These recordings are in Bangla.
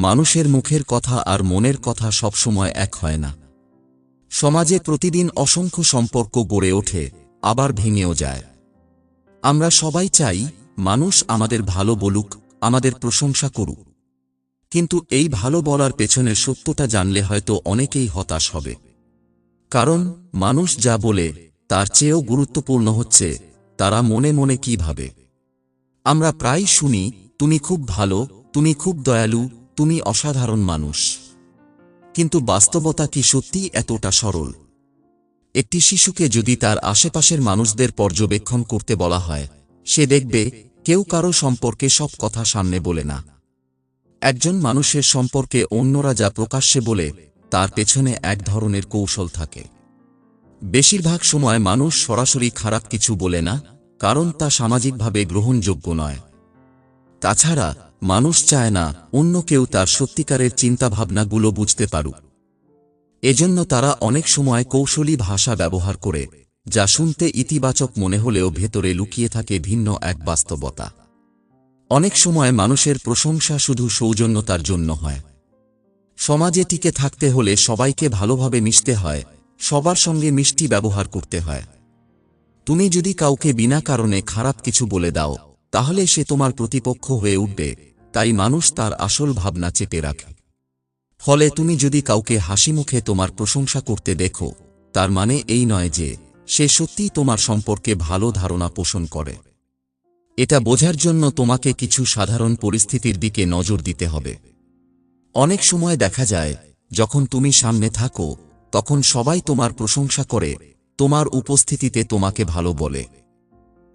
মানুষের মুখের কথা আর মনের কথা সবসময় এক হয় না। সমাজে প্রতিদিন অসংখ্য সম্পর্ক গড়ে ওঠে, আবার ভেঙেও যায়। আমরা সবাই চাই, মানুষ আমাদের ভালো বলুক, আমাদের প্রশংসা করুক। কিন্তু এই ভালো বলার পেছনের সত্যটা জানলে হয়তো অনেকেই হতাশ হবে। কারণ, মানুষ যা বলে, তার চেয়েও গুরুত্বপূর্ণ হচ্ছে, তারা মনে মনে কি ভাবে। আমরা প্রায় শুনি, তুমি খুব ভালো, তুমি খুব দয়ালু তুমি অসাধারণ মানুষ। কিন্তু বাস্তবতা কি সত্যিই এতটা সরল? একটি শিশুকে যদি তার আশেপাশের মানুষদের পর্যবেক্ষণ করতে বলা হয়, সে দেখবে কেউ কারও সম্পর্কে সব কথা সামনে বলে না। একজন মানুষের সম্পর্কে অন্যরা যা প্রকাশ্যে বলে, তার পেছনে এক ধরনের কৌশল থাকে। বেশিরভাগ সময় মানুষ সরাসরি খারাপ কিছু বলে না, কারণ তা সামাজিকভাবে গ্রহণযোগ্য নয়। তাছাড়া মানুষ চায় না অন্য কেউ তার সত্যিকারের চিন্তাভাবনাগুলো বুঝতে পারুক। এজন্য তারা অনেক সময় কৌশলী ভাষা ব্যবহার করে, যা শুনতে ইতিবাচক মনে হলেও ভেতরে লুকিয়ে থাকে ভিন্ন এক বাস্তবতা। অনেক সময় মানুষের প্রশংসা শুধু সৌজন্যতার জন্য হয়। সমাজে টিকে থাকতে হলে সবাইকে ভালোভাবে মিশতে হয়, সবার সঙ্গে মিষ্টি ব্যবহার করতে হয়। তুমি যদি কাউকে বিনা কারণে খারাপ কিছু বলে দাও তাহলে সে তোমার প্রতিপক্ষ হয়ে উঠবে, তাই মানুষ তার আসল ভাবনা চেপে রাখে। ফলে তুমি যদি কাউকে হাসি মুখে তোমার প্রশংসা করতে দেখো, তার মানে এই নয় যে, সে সত্যিই তোমার সম্পর্কে ভালো ধারণা পোষণ করে। এটা বোঝার জন্য তোমাকে কিছু সাধারণ পরিস্থিতির দিকে নজর দিতে হবে। অনেক সময় দেখা যায়, যখন তুমি সামনে থাকো, তখন সবাই তোমার প্রশংসা করে, তোমার উপস্থিতিতে তোমাকে ভালো বলে।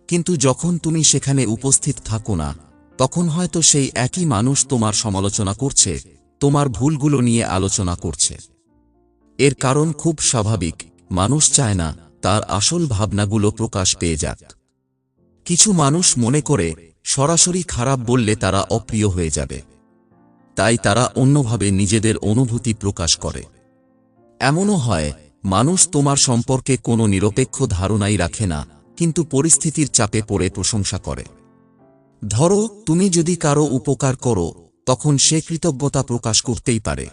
কিন্তু যখন তুমি সেখানে উপস্থিত থাকো না, তখন হয়তো সেই একই মানুষ তোমার সমালোচনা করছে, তোমার ভুলগুলো নিয়ে আলোচনা করছে। এর কারণ খুব স্বাভাবিক, মানুষ চায় না তার আসল ভাবনাগুলো প্রকাশ পেয়ে যাক। কিছু মানুষ মনে করে, সরাসরি খারাপ বললে তারা অপ্রিয় হয়ে যাবে। তাই তারা অন্যভাবে নিজেদের অনুভূতি প্রকাশ করে। এমনও হয়, মানুষ তোমার সম্পর্কে কোনো নিরপেক্ষ ধারণাই রাখে না কিন্তু পরিস্থিতির চাপে পড়ে প্রশংসা করে। ধরো, তুমি যদি কারও উপকার করো, তখন সে কৃতজ্ঞতা প্রকাশ করতেই পারে।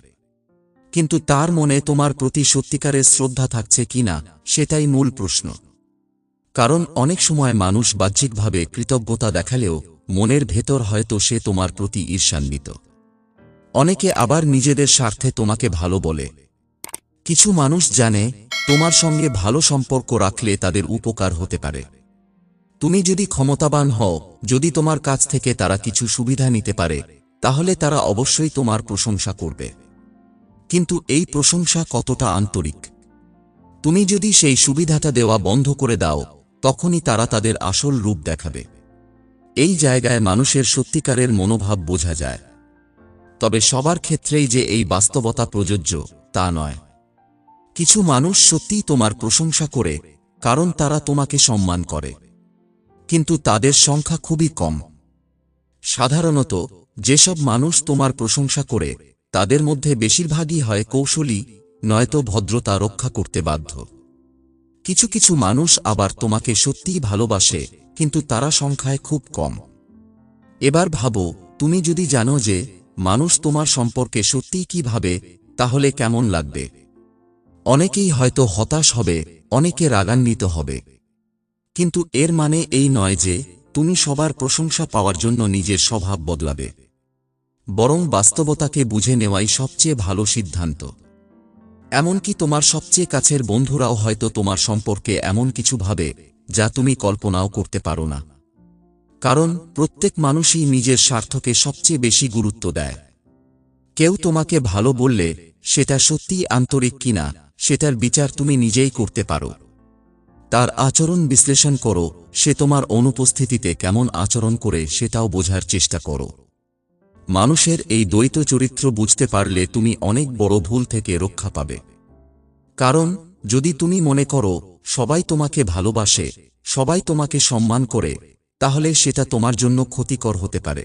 কিন্তু তার মনে তোমার প্রতি সত্যিকারের শ্রদ্ধা থাকছে কিনা সেটাই মূল প্রশ্ন। কারণ অনেক সময় মানুষ বাহ্যিকভাবে কৃতজ্ঞতা দেখালেও মনের ভেতর হয়তো সে তোমার প্রতি ঈর্ষান্বিত। অনেকে আবার নিজেদের স্বার্থে তোমাকে ভালো বলে। কিছু মানুষ জানে, তোমার সঙ্গে ভালো সম্পর্ক রাখলে তাদের উপকার হতে পারে। তুমি যদি ক্ষমতাবান হও, যদি তোমার কাছ থেকে তারা কিছু সুবিধা নিতে পারে, তাহলে তারা অবশ্যই তোমার প্রশংসা করবে। কিন্তু এই প্রশংসা কতটা আন্তরিক? তুমি যদি সেই সুবিধাটা দেওয়া বন্ধ করে দাও, তখনই তারা তাদের আসল রূপ দেখাবে। এই জায়গায় মানুষের সত্যিকারের মনোভাব বোঝা যায়। তবে সবার ক্ষেত্রেই যে এই বাস্তবতা প্রযোজ্য, তা নয়। কিছু মানুষ সত্যিই তোমার প্রশংসা করে, কারণ তারা তোমাকে সম্মান করে। কিন্তু তাদের সংখ্যা খুবই কম। সাধারণত, যেসব মানুষ তোমার প্রশংসা করে, তাদের মধ্যে বেশিরভাগই হয় কৌশলী, নয়তো ভদ্রতা রক্ষা করতে বাধ্য। কিছু কিছু মানুষ আবার তোমাকে সত্যিই ভালোবাসে, কিন্তু তারা সংখ্যায় খুব কম। এবার ভাবো, তুমি যদি জানো যে, মানুষ তোমার সম্পর্কে সত্যিই কি ভাবে, তাহলে কেমন লাগবে? অনেকেই হয়তো হতাশ হবে, অনেকে রাগান্বিত হবে। কিন্তু এর মানে এই নয় যে তুমি সবার প্রশংসা পাওয়ার জন্য নিজের স্বভাব বদলাবে। বরং বাস্তবতাকে বুঝে নেওয়াই সবচেয়ে ভালো সিদ্ধান্ত। এমনকি তোমার সবচেয়ে কাছের বন্ধুরাও হয়তো তোমার সম্পর্কে এমন কিছু ভাবে, যা তুমি কল্পনাও করতে পারো না। কারণ প্রত্যেক মানুষই নিজের স্বার্থকে সবচেয়ে বেশি গুরুত্ব দেয়। কেউ তোমাকে ভালো বললে সেটা সত্যিই আন্তরিক কিনা সেটার বিচার তুমি নিজেই করতে পারো। তার আচরণ বিশ্লেষণ করো, সে তোমার অনুপস্থিতিতে কেমন আচরণ করে সেটাও বোঝার চেষ্টা করো। মানুষের এই দ্বৈত চরিত্র বুঝতে পারলে তুমি অনেক বড় ভুল থেকে রক্ষা পাবে। কারণ, যদি তুমি মনে করো, সবাই তোমাকে ভালোবাসে, সবাই তোমাকে সম্মান করে, তাহলে সেটা তোমার জন্য ক্ষতিকর হতে পারে।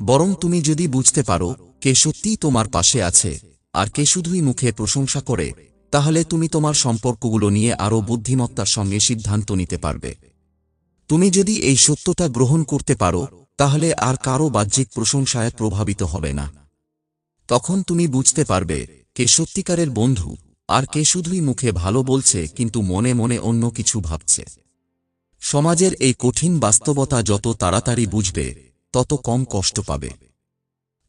বরং তুমি যদি বুঝতে পারো, কে সত্যিই তোমার পাশে আছে আর কে শুধুই মুখে প্রশংসা করে, তাহলে তুমি তোমার সম্পর্কগুলো নিয়ে আরও বুদ্ধিমত্তার সঙ্গে সিদ্ধান্ত নিতে পারবে। তুমি যদি এই সত্যতা গ্রহণ করতে পারো, তাহলে আর কারও বাহ্যিক প্রশংসায় প্রভাবিত হবে না। তখন তুমি বুঝতে পারবে কে সত্যিকারের বন্ধু আর কে শুধুই মুখে ভালো বলছে কিন্তু মনে মনে অন্য কিছু ভাবছে। সমাজের এই কঠিন বাস্তবতা যত তাড়াতাড়ি বুঝবে, তত কম কষ্ট পাবে।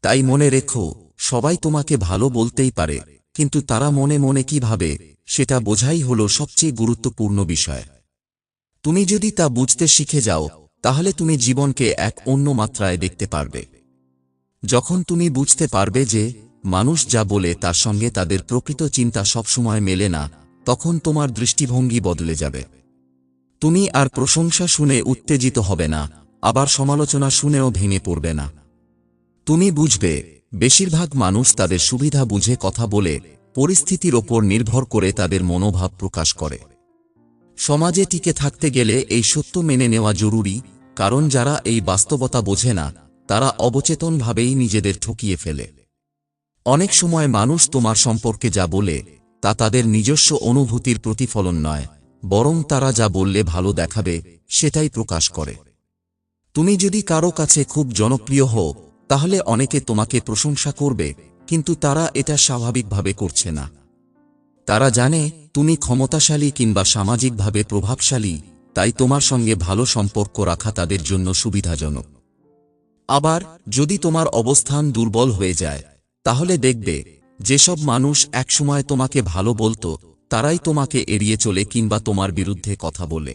তাই মনে রেখো সবাই তোমাকে ভালো বলতেই পারে, কিন্তু তারা মনে মনে কি ভাবে, সেটা বোঝাই হল সবচেয়ে গুরুত্বপূর্ণ বিষয়। তুমি যদি তা বুঝতে শিখে যাও, তাহলে তুমি জীবনকে এক অন্য মাত্রায় দেখতে পারবে। যখন তুমি বুঝতে পারবে যে, মানুষ যা বলে তার সঙ্গে তাদের প্রকৃত চিন্তা সবসময় মেলে না, তখন তোমার দৃষ্টিভঙ্গি বদলে যাবে। তুমি আর প্রশংসা শুনে উত্তেজিত হবে না, আবার সমালোচনা শুনেও ভেঙে পড়বে না। তুমি বুঝবে বেশিরভাগ মানুষ তাদের সুবিধা বুঝে কথা বলে, পরিস্থিতির ওপর নির্ভর করে তাদের মনোভাব প্রকাশ করে। সমাজে টিকে থাকতে গেলে এই সত্য মেনে নেওয়া জরুরি, কারণ যারা এই বাস্তবতা বোঝে না, তারা অবচেতনভাবেই নিজেদের ঠকিয়ে ফেলে। অনেক সময় মানুষ তোমার সম্পর্কে যা বলে, তা তাদের নিজস্ব অনুভূতির প্রতিফলন নয়, বরং তারা যা বললে ভালো দেখাবে, সেটাই প্রকাশ করে। তুমি যদি কারও কাছে খুব জনপ্রিয় হও তাহলে অনেকে তোমাকে প্রশংসা করবে, কিন্তু তারা এটা স্বাভাবিকভাবে করছে না। তারা জানে, তুমি ক্ষমতাশালী কিংবা সামাজিকভাবে প্রভাবশালী, তাই তোমার সঙ্গে ভালো সম্পর্ক রাখা তাদের জন্য সুবিধাজনক। আবার, যদি তোমার অবস্থান দুর্বল হয়ে যায়, তাহলে দেখবে, যেসব মানুষ একসময় তোমাকে ভালো বলতো, তারাই তোমাকে এড়িয়ে চলে কিংবা তোমার বিরুদ্ধে কথা বলে।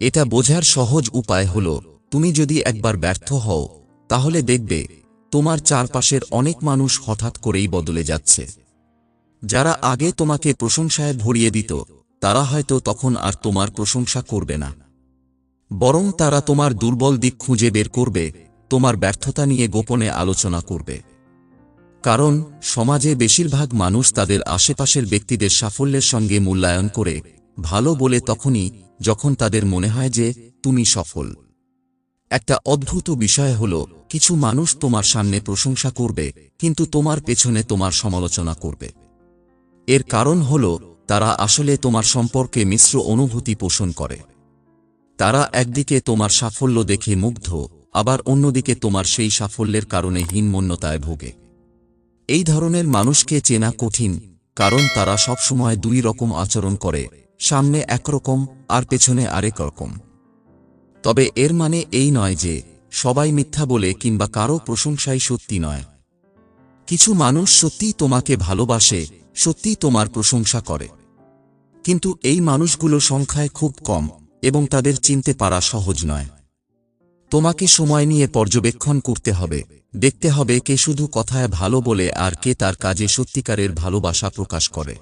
এটা বোঝার সহজ উপায় হল, তুমি যদি একবার ব্যর্থ হও তাহলে দেখবে, তোমার চারপাশের অনেক মানুষ হঠাৎ করেই বদলে যাচ্ছে। যারা আগে তোমাকে প্রশংসায় ভরিয়ে দিত, তারা হয়তো তখন আর তোমার প্রশংসা করবে না। বরং তারা তোমার দুর্বল দিক খুঁজে বের করবে, তোমার ব্যর্থতা নিয়ে গোপনে আলোচনা করবে। কারণ, সমাজে বেশিরভাগ মানুষ তাদের আশেপাশের ব্যক্তিদের সাফল্যের সঙ্গে মূল্যায়ন করে, ভালো বলে তখনই যখন তাদের মনে হয় যে, তুমি সফল। একটা অদ্ভুত বিষয় হল, কিছু মানুষ তোমার সামনে প্রশংসা করবে, কিন্তু তোমার পেছনে তোমার সমালোচনা করবে। এর কারণ হল, তারা আসলে তোমার সম্পর্কে মিশ্র অনুভূতি পোষণ করে। তারা একদিকে তোমার সাফল্য দেখে মুগ্ধ, আবার অন্যদিকে তোমার সেই সাফল্যের কারণে হীনমন্যতায় ভোগে। এই ধরনের মানুষকে চেনা কঠিন, কারণ তারা সবসময় দুই রকম আচরণ করে, সামনে একরকম আর পেছনে আরেক রকম। তবে এর মানে এই নয় যে সবাই মিথ্যা বলে কিংবা কারও প্রশংসাই সত্যি নয়। কিছু মানুষ সত্যিই তোমাকে ভালোবাসে, সত্যিই তোমার প্রশংসা করে। কিন্তু এই মানুষগুলো সংখ্যায় খুব কম এবং তাদের চিনতে পারা সহজ নয়। তোমাকে সময় নিয়ে পর্যবেক্ষণ করতে হবে, দেখতে হবে কে শুধু কথায় ভালো বলে আর কে তার কাজে সত্যিকারের ভালোবাসা প্রকাশ করে।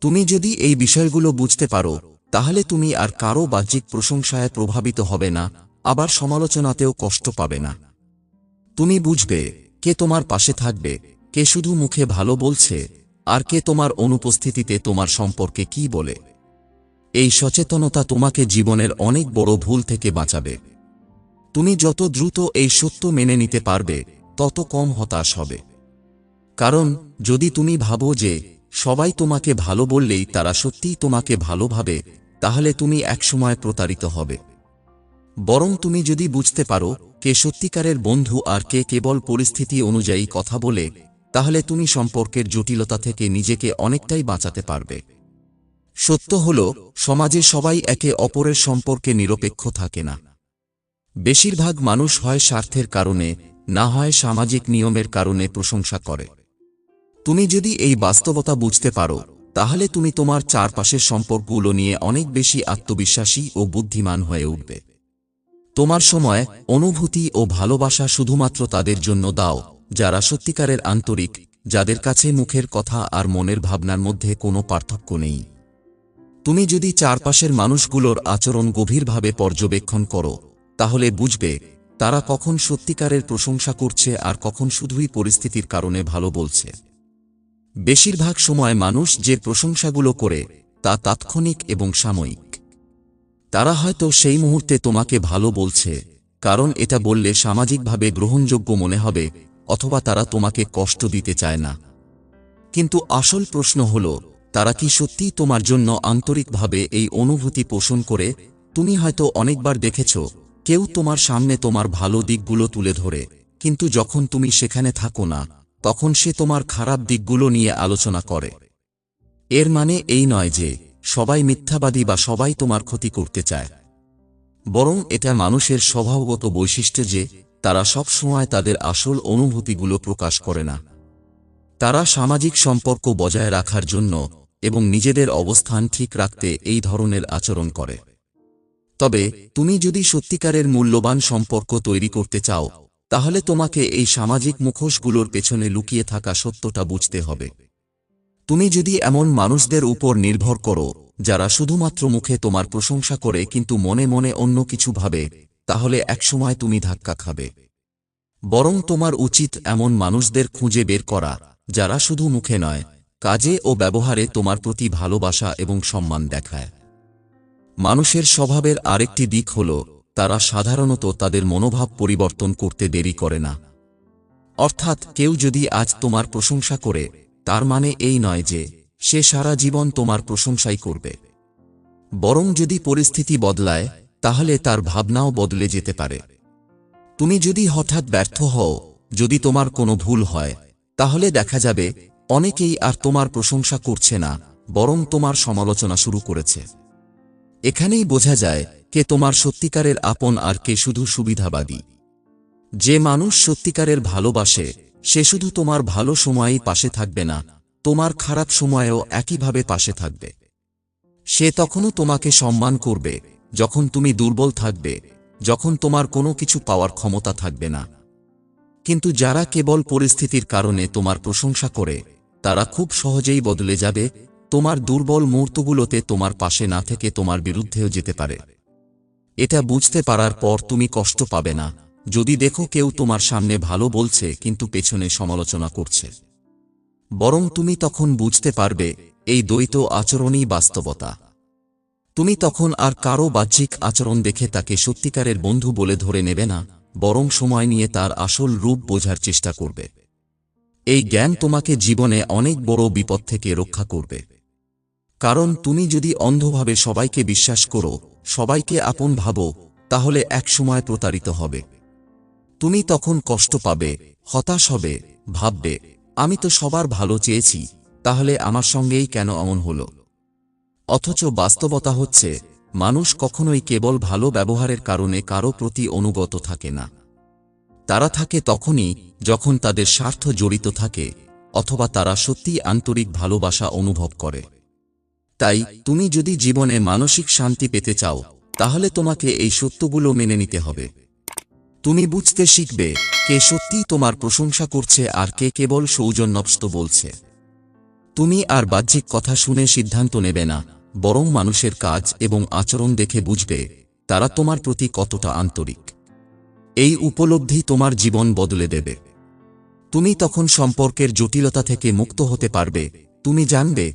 তুমি যদি এই বিষয়গুলো বুঝতে পারো তাহলে তুমি আর কারও বাহ্যিক প্রশংসায় প্রভাবিত হবে না, আবার সমালোচনাতেও কষ্ট পাবে না। তুমি বুঝবে কে তোমার পাশে থাকবে, কে শুধু মুখে ভালো বলছে, আর কে তোমার অনুপস্থিতিতে তোমার সম্পর্কে কি বলে। এই সচেতনতা তোমাকে জীবনের অনেক বড় ভুল থেকে বাঁচাবে। তুমি যত দ্রুত এই সত্য মেনে নিতে পারবে, তত কম হতাশ হবে। কারণ, যদি তুমি ভাবো যে সবাই তোমাকে ভালো বললেই তারা সত্যিই তোমাকে ভালোভাবে তাহলে তুমি একসময় প্রতারিত হবে। বরং তুমি যদি বুঝতে পারো কে সত্যিকারের বন্ধু আর কে কেবল পরিস্থিতি অনুযায়ী কথা বলে, তাহলে তুমি সম্পর্কের জটিলতা থেকে নিজেকে অনেকটাই বাঁচাতে পারবে। সত্য হল, সমাজে সবাই একে অপরের সম্পর্কে নিরপেক্ষ থাকে না। বেশিরভাগ মানুষ হয় স্বার্থের কারণে, না হয় সামাজিক নিয়মের কারণে প্রশংসা করে। তুমি যদি এই বাস্তবতা বুঝতে পারো তাহলে তুমি তোমার চারপাশের সম্পর্কগুলো নিয়ে অনেক বেশি আত্মবিশ্বাসী ও বুদ্ধিমান হয়ে উঠবে। তোমার সময়, অনুভূতি ও ভালোবাসা শুধুমাত্র তাদের জন্য দাও, যারা সত্যিকারের আন্তরিক, যাদের কাছে মুখের কথা আর মনের ভাবনার মধ্যে কোনো পার্থক্য নেই। তুমি যদি চারপাশের মানুষগুলোর আচরণ গভীরভাবে পর্যবেক্ষণ করো, তাহলে বুঝবে, তারা কখন সত্যিকারের প্রশংসা করছে আর কখন শুধুই পরিস্থিতির কারণে ভালো বলছে। বেশিরভাগ সময় মানুষ যে প্রশংসাগুলো করে, তা তাৎক্ষণিক এবং সাময়িক। তারা হয়তো সেই মুহূর্তে তোমাকে ভালো বলছে, কারণ এটা বললে সামাজিকভাবে গ্রহণযোগ্য মনে হবে, অথবা তারা তোমাকে কষ্ট দিতে চায় না। কিন্তু আসল প্রশ্ন হল, তারা কি সত্যিই তোমার জন্য আন্তরিকভাবে এই অনুভূতি পোষণ করে? তুমি হয়তো অনেকবার দেখেছ, কেউ তোমার সামনে তোমার ভালো দিকগুলো তুলে ধরে, কিন্তু যখন তুমি সেখানে থাকো না তখন সে তোমার খারাপ দিকগুলো নিয়ে আলোচনা করে। এর মানে এই নয় যে, সবাই মিথ্যাবাদী বা সবাই তোমার ক্ষতি করতে চায়। বরং এটা মানুষের স্বভাবগত বৈশিষ্ট্য যে, তারা সব সময় তাদের আসল অনুভূতিগুলো প্রকাশ করে না। তারা সামাজিক সম্পর্ক বজায় রাখার জন্য এবং নিজেদের অবস্থান ঠিক রাখতে এই ধরনের আচরণ করে। তবে, তুমি যদি সত্যিকারের মূল্যবান সম্পর্ক তৈরি করতে চাও তাহলে তোমাকে এই সামাজিক মুখোশগুলোর পেছনে লুকিয়ে থাকা সত্যটা বুঝতে হবে। তুমি যদি এমন মানুষদের উপর নির্ভর করো, যারা শুধুমাত্র মুখে তোমার প্রশংসা করে কিন্তু মনে মনে অন্য কিছু ভাবে, তাহলে একসময় তুমি ধাক্কা খাবে। বরং তোমার উচিত এমন মানুষদের খুঁজে বের করা, যারা শুধু মুখে নয়, কাজে ও ব্যবহারে তোমার প্রতি ভালোবাসা এবং সম্মান দেখায়। মানুষের স্বভাবের আরেকটি দিক হল তারা সাধারণত তাদের মনোভাব পরিবর্তন করতে দেরি করে না। অর্থাৎ কেউ যদি আজ তোমার প্রশংসা করে, তার মানে এই নয় যে, সে সারা জীবন তোমার প্রশংসাই করবে। বরং যদি পরিস্থিতি বদলায়, তাহলে তার ভাবনাও বদলে যেতে পারে। তুমি যদি হঠাৎ ব্যর্থ হও, যদি তোমার কোনো ভুল হয়, তাহলে দেখা যাবে, অনেকেই আর তোমার প্রশংসা করছে না, বরং তোমার সমালোচনা শুরু করেছে। এখানেই বোঝা যায় কে তোমার সত্যিকারের আপন আর কে শুধু সুবিধাবাদী। যে মানুষ সত্যিকারের ভালোবাসে, সে শুধু তোমার ভালো সময়েই পাশে থাকবে না, তোমার খারাপ সময়েও একইভাবে পাশে থাকবে। সে তখনও তোমাকে সম্মান করবে, যখন তুমি দুর্বল থাকবে, যখন তোমার কোনো কিছু পাওয়ার ক্ষমতা থাকবে না। কিন্তু যারা কেবল পরিস্থিতির কারণে তোমার প্রশংসা করে, তারা খুব সহজেই বদলে যাবে, তোমার দুর্বল মুহূর্তগুলোতে তোমার পাশে না থেকে তোমার বিরুদ্ধেও যেতে পারে। এটা বুঝতে পারার পর তুমি কষ্ট পাবে না। যদি দেখো কেউ তোমার সামনে ভালো বলছে, কিন্তু পেছনে সমালোচনা করছে। বরং তুমি তখন বুঝতে পারবে, এই দ্বৈত আচরণই বাস্তবতা। তুমি তখন আর কারও বাহ্যিক আচরণ দেখে তাকে সত্যিকারের বন্ধু বলে ধরে নেবে না, বরং সময় নিয়ে তার আসল রূপ বোঝার চেষ্টা করবে। এই জ্ঞান তোমাকে জীবনে অনেক বড় বিপদ থেকে রক্ষা করবে। কারণ তুমি যদি অন্ধভাবে সবাইকে বিশ্বাস করো, সবাইকে আপন ভাবো, তাহলে একসময় প্রতারিত হবে। তুমি তখন কষ্ট পাবে, হতাশ হবে, ভাববে, আমি তো সবার ভালো চেয়েছি, তাহলে আমার সঙ্গেই কেন অমন হল? অথচ বাস্তবতা হচ্ছে, মানুষ কখনোই কেবল ভালো ব্যবহারের কারণে কারও প্রতি অনুগত থাকে না। তারা থাকে তখনই যখন তাদের স্বার্থ জড়িত থাকে, অথবা তারা সত্যিই আন্তরিক ভালোবাসা অনুভব করে। তাই তুমি যদি জীবনে মানসিক শান্তি পেতে চাও, তাহলে তোমাকে এই সত্যগুলো মেনে নিতে হবে। তুমি বুঝতে শিখবে কে সত্যিই তোমার প্রশংসা করছে আর কে কেবল সৌজন্যস্ত বলছে। তুমি আর বাহ্যিক কথা শুনে সিদ্ধান্ত নেবে না, বরং মানুষের কাজ এবং আচরণ দেখে বুঝবে তারা তোমার প্রতি কতটা আন্তরিক। এই উপলব্ধি তোমার জীবন বদলে দেবে। তুমি তখন সম্পর্কের জটিলতা থেকে মুক্ত হতে পারবে। তুমি জানবে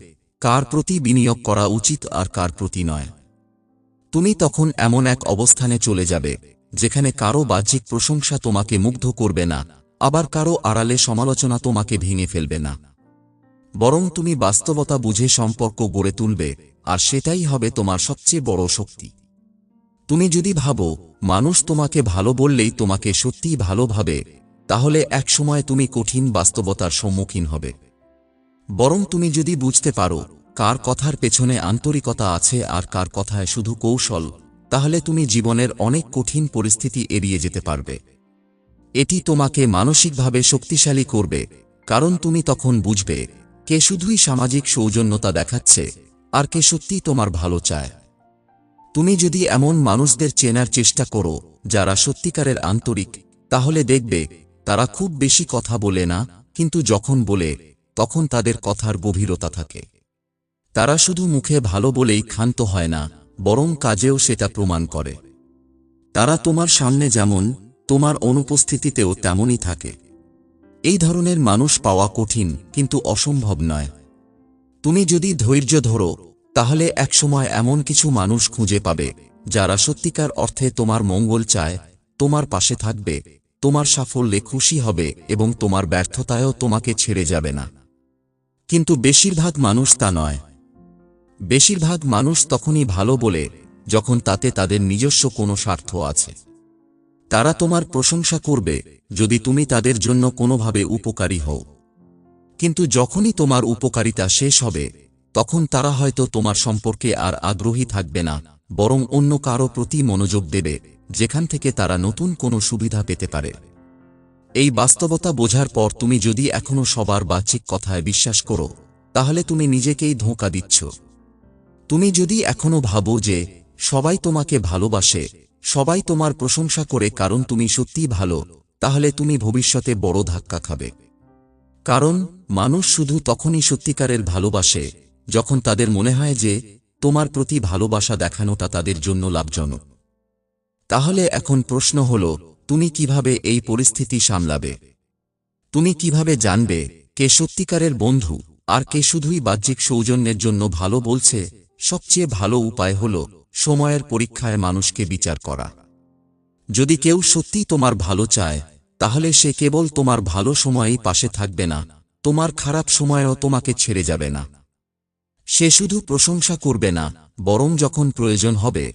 কার প্রতি বিনিয়োগ করা উচিত আর কার প্রতি নয়। তুমি তখন এমন এক অবস্থানে চলে যাবে, যেখানে কারও বাহ্যিক প্রশংসা তোমাকে মুগ্ধ করবে না, আবার কারও আড়ালে সমালোচনা তোমাকে ভেঙে ফেলবে না। বরং তুমি বাস্তবতা বুঝে সম্পর্ক গড়ে তুলবে, আর সেটাই হবে তোমার সবচেয়ে বড় শক্তি। তুমি যদি ভাবো, মানুষ তোমাকে ভালো বললেই তোমাকে সত্যিই ভালোভাবে তাহলে একসময় তুমি কঠিন বাস্তবতার সম্মুখীন হবে। বরং তুমি যদি বুঝতে পারো, কার কথার পেছনে আন্তরিকতা আছে আর কার কথায় শুধু কৌশল, তাহলে তুমি জীবনের অনেক কঠিন পরিস্থিতি এড়িয়ে যেতে পারবে। এটি তোমাকে মানসিকভাবে শক্তিশালী করবে, কারণ তুমি তখন বুঝবে, কে শুধুই সামাজিক সৌজন্যতা দেখাচ্ছে, আর কে সত্যিই তোমার ভালো চায়। তুমি যদি এমন মানুষদের চেনার চেষ্টা করো, যারা সত্যিকারের আন্তরিক, তাহলে দেখবে, তারা খুব বেশি কথা বলে না, কিন্তু যখন বলে তখন তাদের কথার গভীরতা থাকে। তারা শুধু মুখে ভালো বলেই ক্ষান্ত হয় না, বরং কাজেও সেটা প্রমাণ করে। তারা তোমার সামনে যেমন, তোমার অনুপস্থিতিতেও তেমনই থাকে। এই ধরনের মানুষ পাওয়া কঠিন, কিন্তু অসম্ভব নয়। তুমি যদি ধৈর্য ধরো, তাহলে একসময় এমন কিছু মানুষ খুঁজে পাবে, যারা সত্যিকার অর্থে তোমার মঙ্গল চায়, তোমার পাশে থাকবে, তোমার সাফল্যে খুশি হবে এবং তোমার ব্যর্থতায়ও তোমাকে ছেড়ে যাবে না। কিন্তু বেশিরভাগ মানুষ তা নয়। বেশিরভাগ মানুষ তখনই ভালো বলে, যখন তাতে তাদের নিজস্ব কোনো স্বার্থ আছে। তারা তোমার প্রশংসা করবে, যদি তুমি তাদের জন্য কোনোভাবে উপকারী হও। কিন্তু যখনই তোমার উপকারিতা শেষ হবে, তখন তারা হয়তো তোমার সম্পর্কে আর আগ্রহী থাকবে না, বরং অন্য কারও প্রতি মনোযোগ দেবে, যেখান থেকে তারা নতুন কোনো সুবিধা পেতে পারে। এই বাস্তবতা বোঝার পর তুমি যদি এখনও সবার বাহ্যিক কথায় বিশ্বাস করো, তাহলে তুমি নিজেকেই ধোঁকা দিচ্ছ। তুমি যদি এখনও ভাবো যে সবাই তোমাকে ভালোবাসে, সবাই তোমার প্রশংসা করে কারণ তুমি সত্যিই ভালো, তাহলে তুমি ভবিষ্যতে বড় ধাক্কা খাবে। কারণ মানুষ শুধু তখনই সত্যিকারের ভালোবাসে, যখন তাদের মনে হয় যে তোমার প্রতি ভালোবাসা দেখানোটা তাদের জন্য লাভজনক। তাহলে এখন প্রশ্ন হল তুমি কীভাবে এই পরিস্থিতি সামলাবে? তুমি কীভাবে জানবে কে সত্যিকারের বন্ধু আর কে শুধুই বাহ্যিক সৌজন্যের জন্য ভালো বলছে? সবচেয়ে ভালো উপায় হল সময়ের পরীক্ষায় মানুষকে বিচার করা। যদি কেউ সত্যিই তোমার ভালো চায়, তাহলে সে কেবল তোমার ভালো সময়েই পাশে থাকবে না, তোমার খারাপ সময়েও তোমাকে ছেড়ে যাবে না। সে শুধু প্রশংসা করবে না, বরং যখন প্রয়োজন হবে,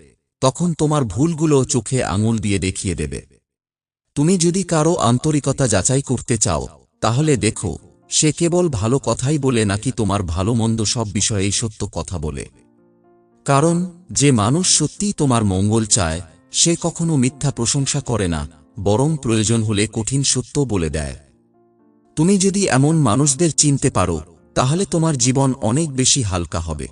তখন তোমার ভুলগুলো চোখে আঙুল দিয়ে দেখিয়ে দেবে। তুমি যদি কারও আন্তরিকতা যাচাই করতে চাও, তাহলে দেখো, সে কেবল ভালো কথাই বলে নাকি তোমার ভালো মন্দ সব বিষয়েই সত্য কথা বলে। কারণ, যে মানুষ সত্যিই তোমার মঙ্গল চায়, সে কখনো মিথ্যা প্রশংসা করে না, বরং প্রয়োজন হলে কঠিন সত্য বলে দেয়। তুমি যদি এমন মানুষদের চিনতে পারো, তাহলে তোমার জীবন অনেক বেশি হালকা হবে।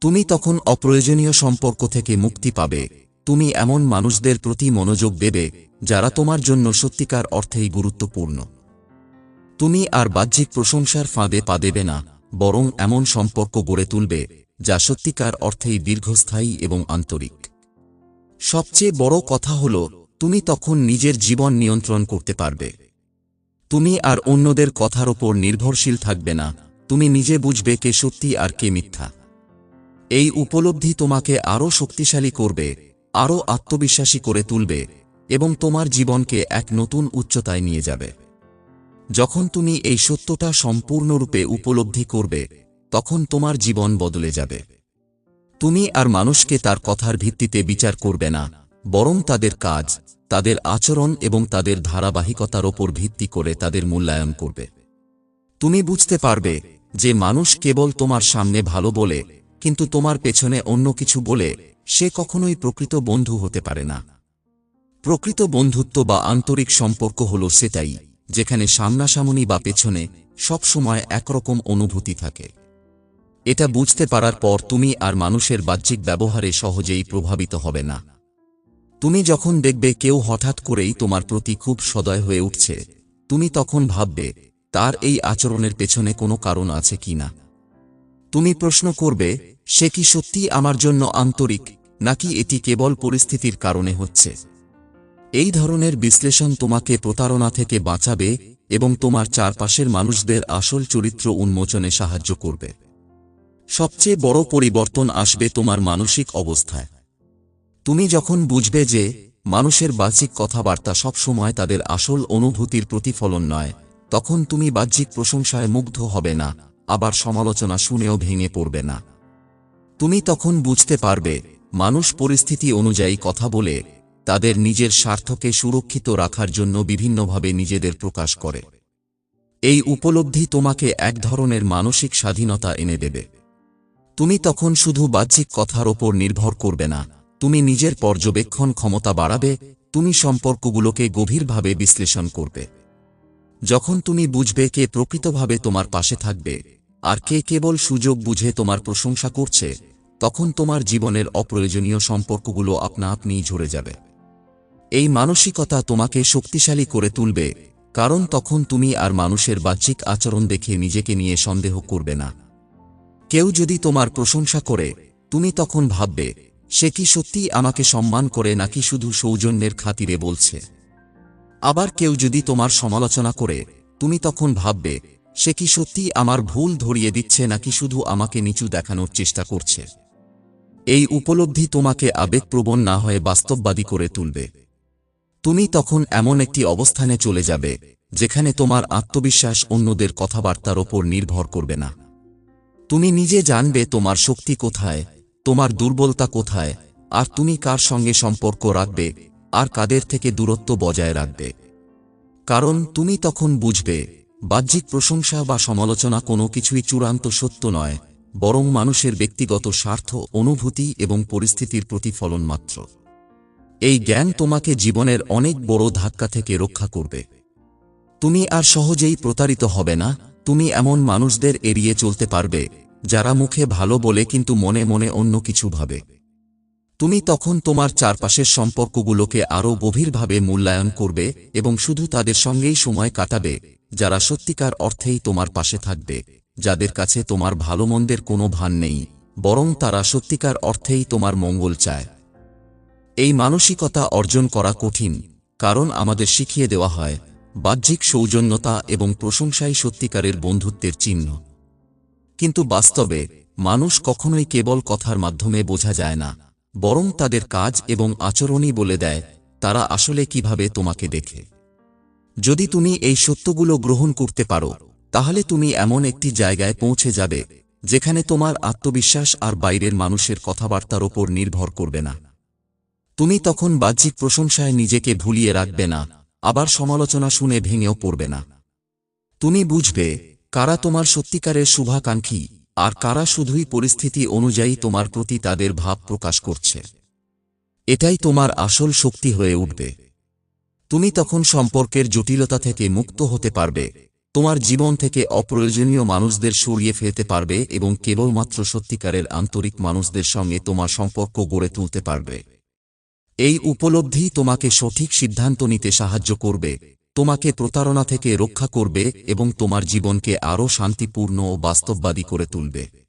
তুমি তখন অপ্রয়োজনীয় সম্পর্ক থেকে মুক্তি পাবে। তুমি এমন মানুষদের প্রতি মনোযোগ দেবে, যারা তোমার জন্য সত্যিকার অর্থেই গুরুত্বপূর্ণ। তুমি আর বাহ্যিক প্রশংসার ফাঁদে পা দেবে না, বরং এমন সম্পর্ক গড়ে তুলবে, যা সত্যিকার অর্থেই দীর্ঘস্থায়ী এবং আন্তরিক। সবচেয়ে বড় কথা হল, তুমি তখন নিজের জীবন নিয়ন্ত্রণ করতে পারবে। তুমি আর অন্যদের কথার ওপর নির্ভরশীল থাকবে না, তুমি নিজে বুঝবে কে সত্যি আর কে মিথ্যা। এই উপলব্ধি তোমাকে আরও শক্তিশালী করবে আরও আত্মবিশ্বাসী করে তুলবে এবং তোমার জীবনকে এক নতুন উচ্চতায় নিয়ে যাবে। যখন তুমি এই সত্যটা সম্পূর্ণরূপে উপলব্ধি করবে, তখন তোমার জীবন বদলে যাবে। তুমি আর মানুষকে তার কথার ভিত্তিতে বিচার করবে না, বরং তাদের কাজ, তাদের আচরণ এবং তাদের ধারাবাহিকতার ওপর ভিত্তি করে তাদের মূল্যায়ন করবে। তুমি বুঝতে পারবে যে মানুষ কেবল তোমার সামনে ভালো বলে, কিন্তু তোমার পেছনে অন্য কিছু বলে সে কখনোই প্রকৃত বন্ধু হতে পারে না। প্রকৃত বন্ধুত্ব বা আন্তরিক সম্পর্ক হল সেটাই, যেখানে সামনাসামনি বা পেছনে সবসময় একরকম অনুভূতি থাকে। এটা বুঝতে পারার পর তুমি আর মানুষের বাহ্যিক ব্যবহারে সহজেই প্রভাবিত হবে না। তুমি যখন দেখবে কেউ হঠাৎ করেই তোমার প্রতি খুব সদয় হয়ে উঠছে, তুমি তখন ভাববে, তার এই আচরণের পেছনে কোনো কারণ আছে কি না তুমি প্রশ্ন করবে সে কি সত্যি আমার জন্য আন্তরিক, নাকি এটি কেবল পরিস্থিতির কারণে হচ্ছে? এই ধরনের বিশ্লেষণ তোমাকে প্রতারণা থেকে বাঁচাবে এবং তোমার চারপাশের মানুষদের আসল চরিত্র উন্মোচনে সাহায্য করবে। সবচেয়ে বড় পরিবর্তন আসবে তোমার মানসিক অবস্থায়। তুমি যখন বুঝবে যে মানুষের বাহ্যিক কথাবার্তা সবসময় তাদের আসল অনুভূতির প্রতিফলন নয়, তখন তুমি বাহ্যিক প্রশংসায় মুগ্ধ হবে না, আবার সমালোচনা শুনেও ভেঙে পড়বে না। তুমি তখন বুঝতে পারবে, মানুষ পরিস্থিতি অনুযায়ী কথা বলে, তাদের নিজের স্বার্থকে সুরক্ষিত রাখার জন্য বিভিন্নভাবে নিজেদের প্রকাশ করে। এই উপলব্ধি তোমাকে এক ধরনের মানসিক স্বাধীনতা এনে দেবে। তুমি তখন শুধু বাহ্যিক কথার ওপর নির্ভর করবে না, তুমি নিজের পর্যবেক্ষণ ক্ষমতা বাড়াবে, তুমি সম্পর্কগুলোকে গভীরভাবে বিশ্লেষণ করবে। যখন তুমি বুঝবে কে প্রকৃতভাবে তোমার পাশে থাকবে আর কে কেবল সুযোগ বুঝে তোমার প্রশংসা করছে, তখন তোমার জীবনের অপ্রয়োজনীয় সম্পর্কগুলো আপনা আপনিই ঝরে যাবে। এই মানসিকতা তোমাকে শক্তিশালী করে তুলবে, কারণ তখন তুমি আর মানুষের বাহ্যিক আচরণ দেখে নিজেকে নিয়ে সন্দেহ করবে না। কেউ যদি তোমার প্রশংসা করে, তুমি তখন ভাববে, সে কি সত্যিই আমাকে সম্মান করে নাকি শুধু সৌজন্যের খাতিরে বলছে। আবার কেউ যদি তোমার সমালোচনা করে, তুমি তখন ভাববে সে কি সত্যিই আমার ভুল ধরিয়ে দিচ্ছে নাকি শুধু আমাকে নিচু দেখানোর চেষ্টা করছে? এই উপলব্ধি তোমাকে আবেগপ্রবণ না হয়ে বাস্তববাদী করে তুলবে। তুমি তখন এমন একটি অবস্থানে চলে যাবে, যেখানে তোমার আত্মবিশ্বাস অন্যদের কথাবার্তার ওপর নির্ভর করবে না। তুমি নিজে জানবে তোমার শক্তি কোথায়, তোমার দুর্বলতা কোথায়, আর তুমি কার সঙ্গে সম্পর্ক রাখবে, আর কাদের থেকে দূরত্ব বজায় রাখবে। কারণ তুমি তখন বুঝবে বাহ্যিক প্রশংসা বা সমালোচনা কোনো কিছুই চূড়ান্ত সত্য নয়, বরং মানুষের ব্যক্তিগত স্বার্থ, অনুভূতি এবং পরিস্থিতির প্রতিফলন মাত্র। এই জ্ঞান তোমাকে জীবনের অনেক বড় ধাক্কা থেকে রক্ষা করবে। তুমি আর সহজেই প্রতারিত হবে না, তুমি এমন মানুষদের এড়িয়ে চলতে পারবে, যারা মুখে ভালো বলে কিন্তু মনে মনে অন্য কিছু ভাবে। তুমি তখন তোমার চারপাশের সম্পর্কগুলোকে আরও গভীরভাবে মূল্যায়ন করবে এবং শুধু তাদের সঙ্গেই সময় কাটাবে, যারা সত্যিকার অর্থেই তোমার পাশে থাকবে, যাদের কাছে তোমার ভালো মন্দের কোনো ভান নেই, বরং তারা সত্যিকার অর্থেই তোমার মঙ্গল চায়। এই মানসিকতা অর্জন করা কঠিন, কারণ আমাদের শিখিয়ে দেওয়া হয়, বাহ্যিক সৌজন্যতা এবং প্রশংসাই সত্যিকারের বন্ধুত্বের চিহ্ন। কিন্তু বাস্তবে, মানুষ কখনোই কেবল কথার মাধ্যমে বোঝা যায় না। বরং তাদের কাজ এবং আচরণই বলে দেয়, তারা আসলে কীভাবে তোমাকে দেখে। যদি তুমি এই সত্যগুলো গ্রহণ করতে পারো, তাহলে তুমি এমন একটি জায়গায় পৌঁছে যাবে, যেখানে তোমার আত্মবিশ্বাস আর বাইরের মানুষের কথাবার্তার ওপর নির্ভর করবে না। তুমি তখন বাহ্যিক প্রশংসায় নিজেকে ভুলিয়ে রাখবে না, আবার সমালোচনা শুনে ভেঙেও পড়বে না। তুমি বুঝবে, কারা তোমার সত্যিকারের শুভাকাঙ্ক্ষী। আর কারা শুধুই পরিস্থিতি অনুযায়ী তোমার প্রতি তাদের ভাব প্রকাশ করছে। এটাই তোমার আসল শক্তি হয়ে উঠবে। তুমি তখন সম্পর্কের জটিলতা থেকে মুক্ত হতে পারবে। তোমার জীবন থেকে অপ্রয়োজনীয় মানুষদের সরিয়ে ফেলতে পারবে এবং কেবলমাত্র সত্যিকারের আন্তরিক মানুষদের সঙ্গে তোমার সম্পর্ক গড়ে তুলতে পারবে। এই উপলব্ধি তোমাকে সঠিক সিদ্ধান্ত নিতে সাহায্য করবে। তোমাকে প্রতারণা থেকে রক্ষা করবে এবং তোমার জীবনকে আরও শান্তিপূর্ণ ও বাস্তববাদী করে তুলবে।